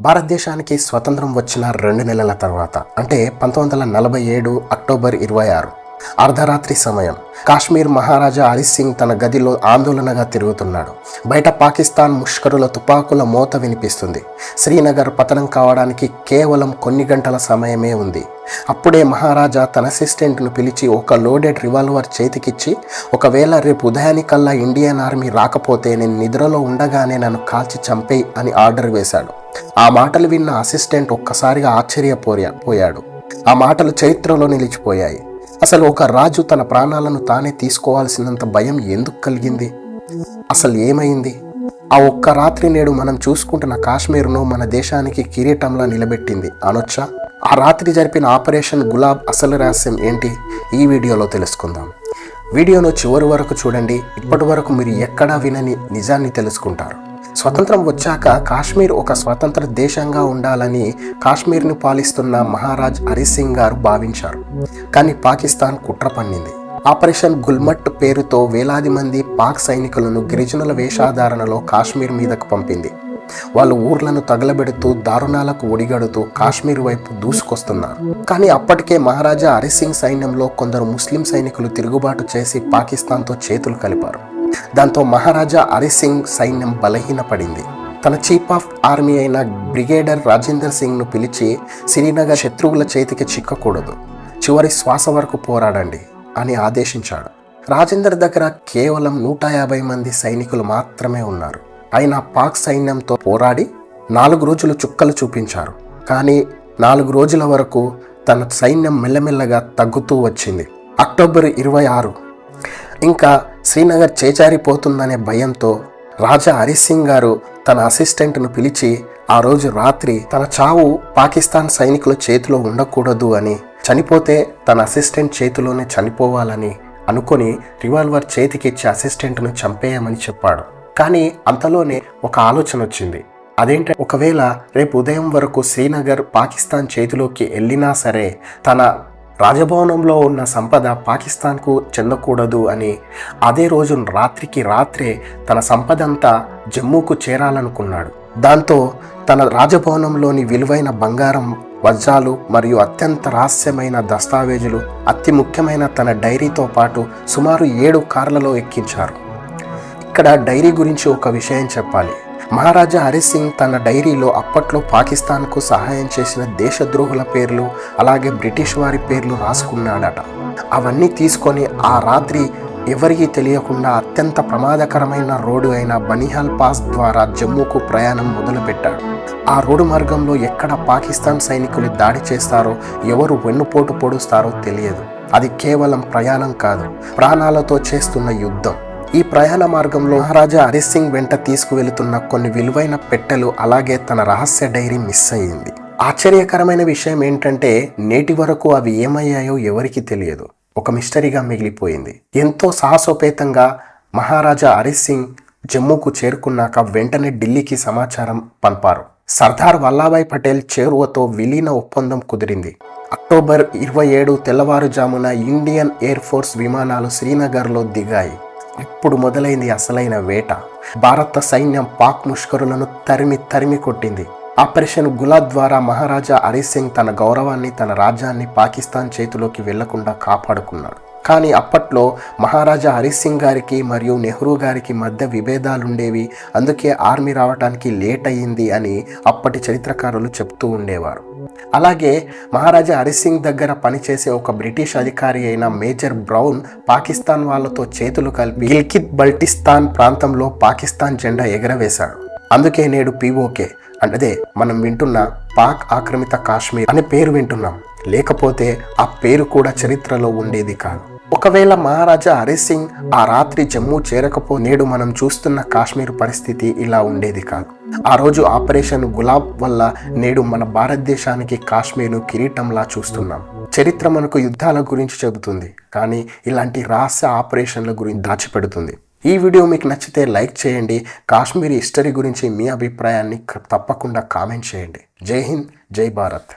భారతదేశానికి స్వతంత్రం వచ్చిన రెండు నెలల తర్వాత అంటే పంతొమ్మిది వందల నలభై ఏడు అక్టోబర్ ఇరవై ఆరు. అర్ధరాత్రి సమయం. కాశ్మీర్ మహారాజా హరీష్ సింగ్ తన గదిలో ఆందోళనగా తిరుగుతున్నాడు. బయట పాకిస్తాన్ ముష్కరుల తుపాకుల మోత వినిపిస్తుంది. శ్రీనగర్ పతనం కావడానికి కేవలం కొన్ని గంటల సమయమే ఉంది. అప్పుడే మహారాజా తన అసిస్టెంట్ను పిలిచి ఒక లోడెడ్ రివాల్వర్ చేతికిచ్చి ఒకవేళ రేపు ఉదయానికల్లా ఇండియన్ ఆర్మీ రాకపోతే నేను నిద్రలో ఉండగానే నన్ను కాల్చి చంపేయి అని ఆర్డర్ వేశాడు. ఆ మాటలు విన్న అసిస్టెంట్ ఒక్కసారిగా ఆశ్చర్యపోయా పోయాడు. ఆ మాటలు చరిత్రలో నిలిచిపోయాయి. అసలు ఒక రాజు తన ప్రాణాలను తానే తీసుకోవాల్సినంత భయం ఎందుకు కలిగింది? అసలు ఏమైంది? ఆ ఒక్క రాత్రి నేడు మనం చూసుకుంటున్న కాశ్మీర్ను మన దేశానికి కిరీటంలా నిలబెట్టింది అనొచ్చా? ఆ రాత్రి జరిపిన ఆపరేషన్ గులాబ్ అసలు రహస్యం ఏంటి? ఈ వీడియోలో తెలుసుకుందాం. వీడియోను చివరి వరకు చూడండి. ఇప్పటి వరకు మీరు ఎక్కడా వినని నిజాన్ని తెలుసుకుంటారు. స్వతంత్రం వచ్చాక కాశ్మీర్ ఒక స్వతంత్ర దేశంగా ఉండాలని కాశ్మీర్ను పాలిస్తున్న మహారాజ్ హరిసింగ్ గారు భావించారు. కానీ పాకిస్తాన్ కుట్ర పన్నింది. ఆపరేషన్ గుల్మట్ పేరుతో వేలాది మంది పాక్ సైనికులను గిరిజనుల వేషాధారణలో కాశ్మీర్ మీదకు పంపింది. వాళ్ళు ఊర్లను తగలబెడుతూ దారుణాలకు ఒడిగడుతూ కాశ్మీర్ వైపు దూసుకొస్తున్నారు. కానీ అప్పటికే మహారాజా హరిసింగ్ సైన్యంలో కొందరు ముస్లిం సైనికులు తిరుగుబాటు చేసి పాకిస్తాన్తో చేతులు కలిపారు. దాంతో మహారాజా హరి సింగ్ సైన్యం బలహీనపడింది. తన చీఫ్ ఆఫ్ ఆర్మీ అయిన బ్రిగేడర్ రాజేందర్ సింగ్ను పిలిచి శ్రీనగర్ శత్రువుల చేతికి చిక్కకూడదు. చివరి శ్వాస వరకు పోరాడండి అని ఆదేశించాడు. రాజేందర్ దగ్గర కేవలం నూట యాభై మంది సైనికులు మాత్రమే ఉన్నారు. అయినా పాక్ సైన్యంతో పోరాడి నాలుగు రోజులు చుక్కలు చూపించారు. కానీ నాలుగు రోజుల వరకు తన సైన్యం మెల్లమెల్లగా తగ్గుతూ వచ్చింది. అక్టోబర్ ఇరవై ఆరు ఇంకా శ్రీనగర్ చేచారిపోతుందనే భయంతో రాజా హరిసింగ్ గారు తన అసిస్టెంట్ను పిలిచి ఆ రోజు రాత్రి తన చావు పాకిస్తాన్ సైనికుల చేతిలో ఉండకూడదు అని చనిపోతే తన అసిస్టెంట్ చేతిలోనే చనిపోవాలని అనుకొని రివాల్వర్ చేతికిచ్చి అసిస్టెంట్ను చంపేయమని చెప్పాడు. కానీ అంతలోనే ఒక ఆలోచన వచ్చింది. అదేంటంటే ఒకవేళ రేపు ఉదయం వరకు శ్రీనగర్ పాకిస్తాన్ చేతిలోకి వెళ్ళినా సరే తన రాజభవనంలో ఉన్న సంపద పాకిస్తాన్కు చెందకూడదు అని అదే రోజు రాత్రికి రాత్రే తన సంపద అంతా జమ్మూకు చేరాలనుకున్నాడు. దాంతో తన రాజభవనంలోని విలువైన బంగారం వజ్రాలు మరియు అత్యంత రహస్యమైన దస్తావేజులు అతి ముఖ్యమైన తన డైరీతో పాటు సుమారు ఏడు కార్లలో ఎక్కించారు. ఇక్కడ డైరీ గురించి ఒక విషయం చెప్పాలి. మహారాజా హరి సింగ్ తన డైరీలో అప్పట్లో పాకిస్తాన్కు సహాయం చేసిన దేశద్రోహుల పేర్లు అలాగే బ్రిటిష్ వారి పేర్లు రాసుకున్నాడట. అవన్నీ తీసుకొని ఆ రాత్రి ఎవరికీ తెలియకుండా అత్యంత ప్రమాదకరమైన రోడ్డు అయిన బనిహాల్ పాస్ ద్వారా జమ్మూకు ప్రయాణం మొదలుపెట్టాడు. ఆ రోడ్డు మార్గంలో ఎక్కడ పాకిస్తాన్ సైనికులు దాడి చేస్తారో ఎవరు వెన్నుపోటు పొడుస్తారో తెలియదు. అది కేవలం ప్రయాణం కాదు ప్రాణాలతో చేస్తున్న యుద్ధం. ఈ ప్రయాణ మార్గంలో మహారాజా హరిసింగ్ వెంట తీసుకువెళుతున్న కొన్ని విలువైన పెట్టెలు అలాగే తన రహస్య డైరీ మిస్ అయ్యింది. ఆశ్చర్యకరమైన విషయం ఏంటంటే నేటి వరకు అవి ఏమయ్యాయో ఎవరికీ తెలియదు. ఒక మిస్టరీగా మిగిలిపోయింది. ఎంతో సాహసోపేతంగా మహారాజా హరిసింగ్ జమ్మూకు చేరుకున్నాక వెంటనే ఢిల్లీకి సమాచారం పంపారు. సర్దార్ వల్లాభాయ్ పటేల్ చేరువతో విలీన ఒప్పందం కుదిరింది. అక్టోబర్ ఇరవై ఏడు తెల్లవారుజామున ఇండియన్ ఎయిర్ ఫోర్స్ విమానాలు శ్రీనగర్లో దిగాయి. ఇప్పుడు మొదలైంది అసలైన వేట. భారత సైన్యం పాక్ ముష్కరులను తరిమి తరిమి కొట్టింది. ఆపరేషన్ గులాబ్ ద్వారా మహారాజా హరి సింగ్ తన గౌరవాన్ని తన రాజ్యాన్ని పాకిస్తాన్ చేతిలోకి వెళ్ళకుండా కాపాడుకున్నాడు. కానీ అప్పట్లో మహారాజా హరిసింగ్ గారికి మరియు నెహ్రూ గారికి మధ్య విభేదాలుండేవి. అందుకే ఆర్మీ రావడానికి లేట్ అయ్యింది అని అప్పటి చరిత్రకారులు చెప్తూ ఉండేవారు. అలాగే మహారాజా హరిసింగ్ దగ్గర పనిచేసే ఒక బ్రిటిష్ అధికారి అయిన మేజర్ బ్రౌన్ పాకిస్తాన్ వాళ్ళతో చేతులు కలిపి గిల్కిత్ బల్టిస్తాన్ ప్రాంతంలో పాకిస్తాన్ జెండా ఎగరవేశాడు. అందుకే నేడు పీఓకే అంటే మనం వింటున్న పాక్ ఆక్రమిత కాశ్మీర్ అనే పేరు వింటున్నాం. లేకపోతే ఆ పేరు కూడా చరిత్రలో ఉండేది కాదు. ఒకవేళ మహారాజా హరిసింగ్ ఆ రాత్రి జమ్మూ చేరకపో నేడు మనం చూస్తున్న కాశ్మీర్ పరిస్థితి ఇలా ఉండేది కాదు. ఆ రోజు ఆపరేషన్ గులాబ్ వల్ల నేడు మన భారతదేశానికి కాశ్మీర్ను కిరీటంలా చూస్తున్నాం. చరిత్ర మనకు యుద్ధాల గురించి చెబుతుంది కానీ ఇలాంటి రహస్య ఆపరేషన్ల గురించి దాచిపెడుతుంది. ఈ వీడియో మీకు నచ్చితే లైక్ చేయండి కాశ్మీర్ హిస్టరీ గురించి మీ అభిప్రాయాన్ని తప్పకుండా కామెంట్ చేయండి. జై హింద్ జై భారత్.